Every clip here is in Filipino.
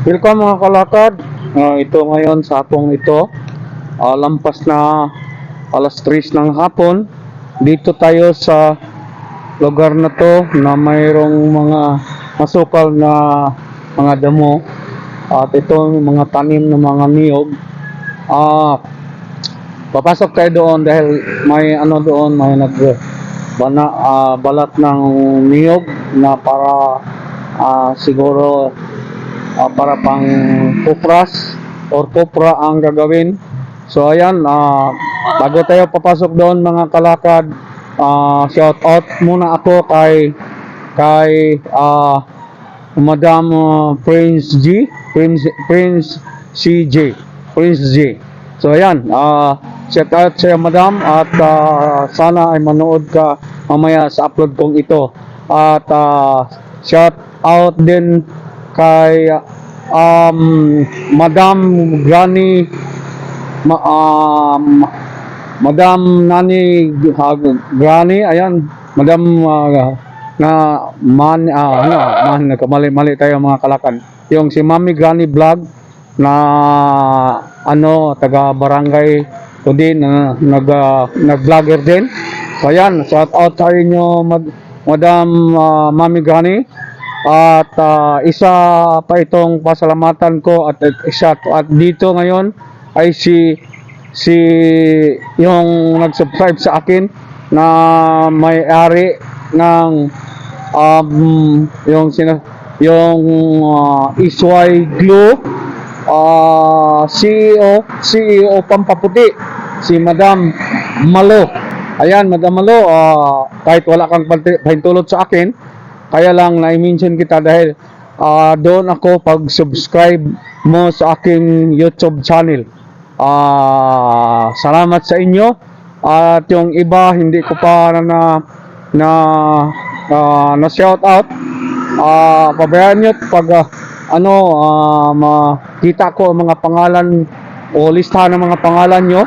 Welcome mga kalakad. Ah, ito ngayon sa hapong ito. ah, lampas na alas 3 ng hapon. Dito tayo sa lugar na to na mayroong mga masukal na mga damo. At ito mga tanim ng mga niyog. Ah, papasok tayo doon dahil may ano doon, may nag bana, ah, balat ng niyog na para ah, siguro ah, para pang kupras or kupra ang gagawin. So ayan, ah, bago tayo papasok doon mga kalakad, ah, shout out muna ako kay kay ah, Madam Prince G, Prince Prince CJ, Prince G. So ayan, ah, shout out sa Madam at ah, sana ay manood ka mamaya sa upload kong ito. At ah, shout out din kay um, Madam Granny ma, um, Madam Nani uh, Granny ayan Madam uh, na man ah ano man nagkamali-mali tayo mga kalakan. Yung si Mami Granny Vlog na ano taga barangay din na nag uh, nag-vlogger din. So ayan shout out sa inyo Mad- Madam ah, Mami Granny at ah, isa pa itong pasalamatan ko at isa at dito ngayon ay si si yung nag-subscribe sa akin na may-ari ng um, yung sina yung uh, Isway Glue ah CEO CEO Pampaputi si Madam Malo. Ayan Madam Malo ah, kahit wala kang pahintulot sa akin kaya lang na-mention kita dahil ah, doon ako pag-subscribe mo sa aking YouTube channel. Ah, salamat sa inyo. At yung iba hindi ko pa na na na, ah, na shout out. Ah, pabayaan nyo pag ah, ano ah, makita ko ang mga pangalan o listahan ng mga pangalan nyo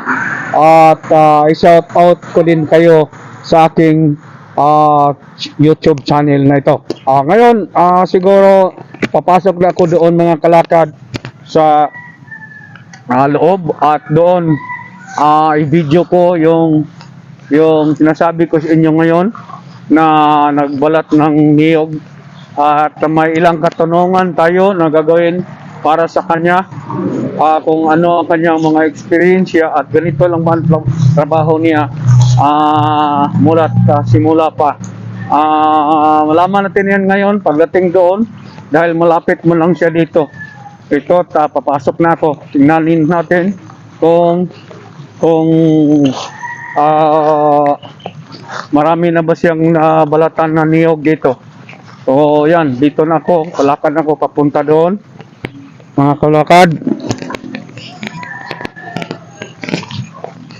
at ah, i-shout out ko din kayo sa aking ah, YouTube channel na ito. Ah, ngayon, ah, siguro papasok na ako doon mga kalakad sa ah, loob at doon ah, i-video ko yung yung sinasabi ko sa inyo ngayon na nagbalat ng niyog at may ilang katanungan tayo na gagawin para sa kanya ah, kung ano ang kanyang mga experience at ganito lang ba ang tra- trabaho niya ah mula ah, simula pa. Ah malaman natin yan ngayon pagdating doon dahil malapit mo lang siya dito. Ito ta papasok na ako. Tingnan natin kung kung ah marami na ba siyang nabalatan na niyog dito. So yan dito na ako. Kalakad ako papunta doon. Mga kalakad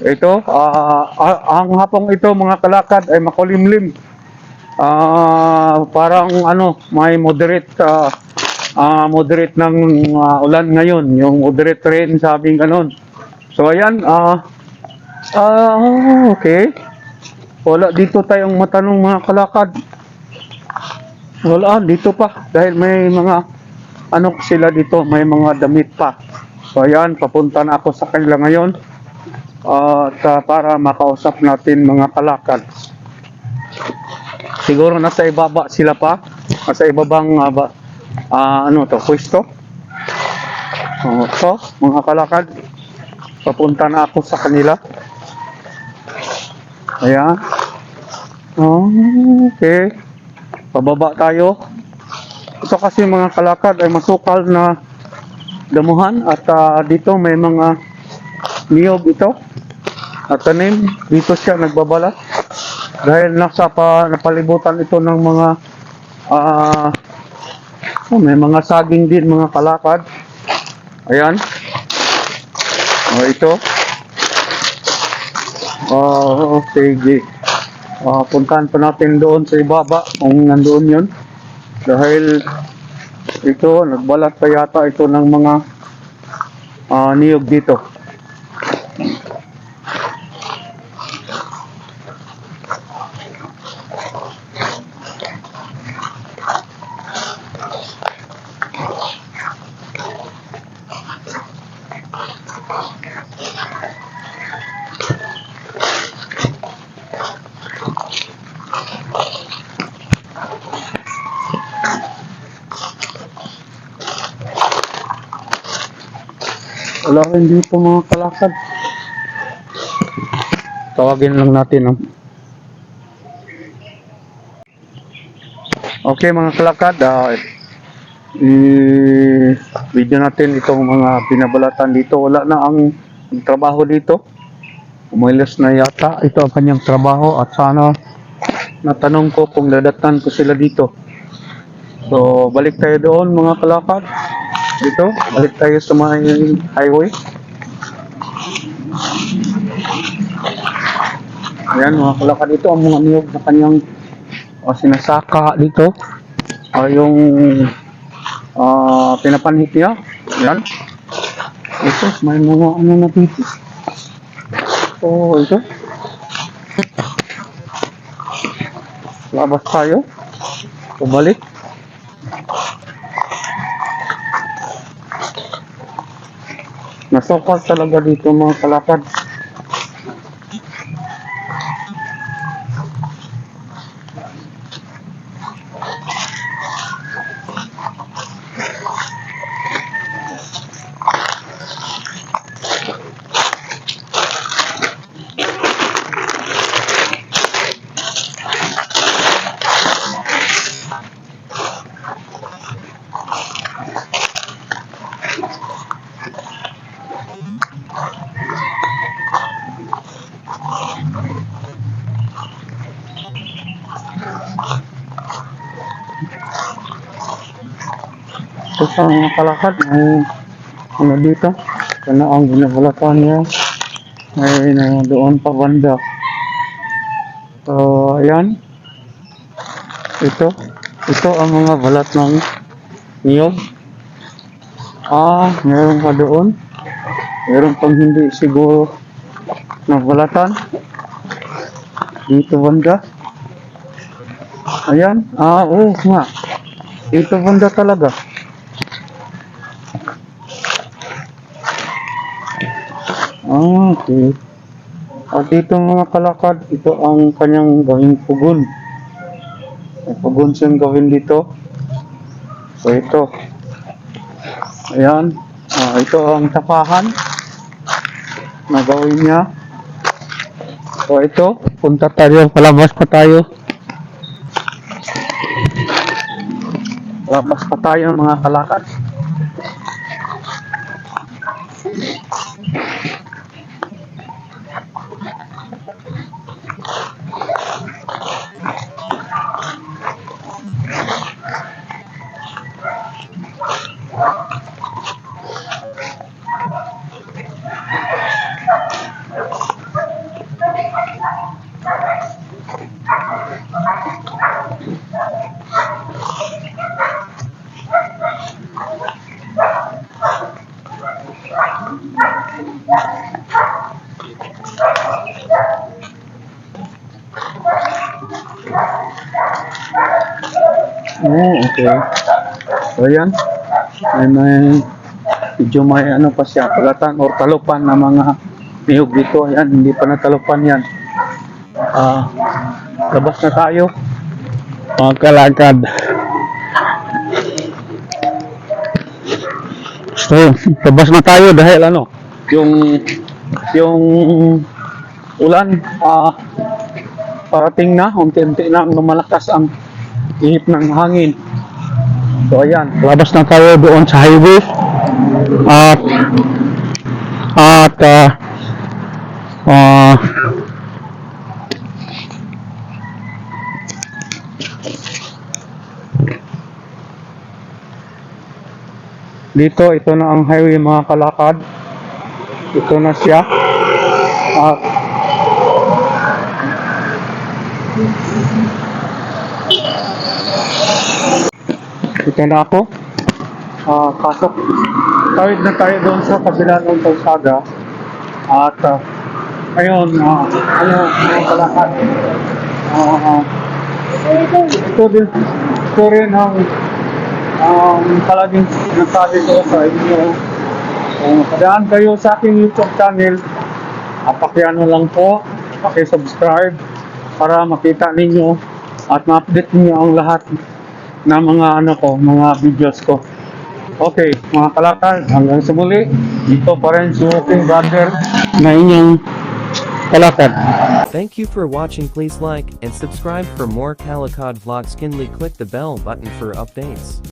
ito ah, ang hapong ito mga kalakad ay makulimlim. Ah parang ano may moderate ah, ah, moderate ng ah, ulan ngayon. Yung moderate rain sabing ganon. So ayan ah ah okay. Wala dito tayong matanong mga kalakad. Wala dito pa. Dahil may mga ano sila dito may mga damit pa. So ayan papunta na ako sa kanila ngayon at ah, para makausap natin mga kalakad siguro nasa ibaba sila pa. Nasa ibabang ba, ah, ano to pwesto. Oh, so mga kalakad papunta na ako sa kanila. Ayan. Okay. Pababa tayo. Ito kasi mga kalakad ay masukal na damuhan at ah, dito may mga niyog ito at tanim dito siya nagbabalat dahil nasa pa napalibutan ito ng mga ah oh, may mga saging din mga kalakad. Ayan. Oh, ito. Oh sige. Ah, puntahan pa natin doon sa ibaba kung nandoon yun. Dahil ito nagbalat pa yata ito ng mga ah, niyog dito Wala rin dito mga kalakad. Tawagin lang natin. No? Okay mga kalakad. ah, i-video natin itong mga binabalatan dito. Wala na ang trabaho dito. Umilas na yata. Ito ang kanyang trabaho at sana natanong ko kung dadatan ko sila dito. So, balik tayo doon mga kalakad. Dito, balik tayo sa may highway. Ayan mga kalakad dito ang mga niyog na kanyang uh, sinasaka dito. Ah, yung ah pinapanhit niya. Ayan. Ito, may mga ano na dito. So, ito. Labas tayo. Pumalik. Nasokal talaga dito mga kalakad. Ito sa mga kalakad, may ano dito, ano ang binabalatan niya, may na doon pa banda. So, ayan. Ito, ito ang mga balat ng niyog. Ah, meron pa doon. Meron pang hindi siguro na balatan. Dito banda. Ayan, ah, oo nga. Dito banda talaga. Ah, okay. At dito mga kalakad, ito ang kanyang gawing pugon. May pugon siyang gawin dito. So ito. Ayan. Ah, ito ang tapahan na gawin niya. So ito, punta tayo, palabas pa tayo. Palabas pa tayo mga kalakad. Oh, okay. So yan. May may medyo may ano pa siya, pagatan or talupan na mga niyog dito. Ayan, hindi pa natalupan yan. Ah, labas na tayo. Mga kalakad. So, labas na tayo dahil ano, yung yung ulan ah parating na, unti-unti na lumalakas ang ihip ng hangin. So ayan, labas na tayo doon sa highway. At at ah ah, dito ito na ang highway mga kalakad. Ito na siya. At Ito na ako. Ah, pasok. Tawid na tayo doon sa kabila ng kalsada. At ah, ayun, ah, ano, mga kalakad. Ah, ito din, ito rin ang um, palaging nasabi ko sa inyo. Kung padaan kayo sa aking YouTube channel, uh, pakiano lang po, paki-subscribe para makita ninyo at ma-update ninyo ang lahat ng mga ano ko, mga videos ko. Okay, mga kalakal, hanggang sa muli. Dito pa rin si Walking Brother na inyong kalakal. Thank you for watching please like and subscribe for more Calicod vlogs kindly click the bell button for updates.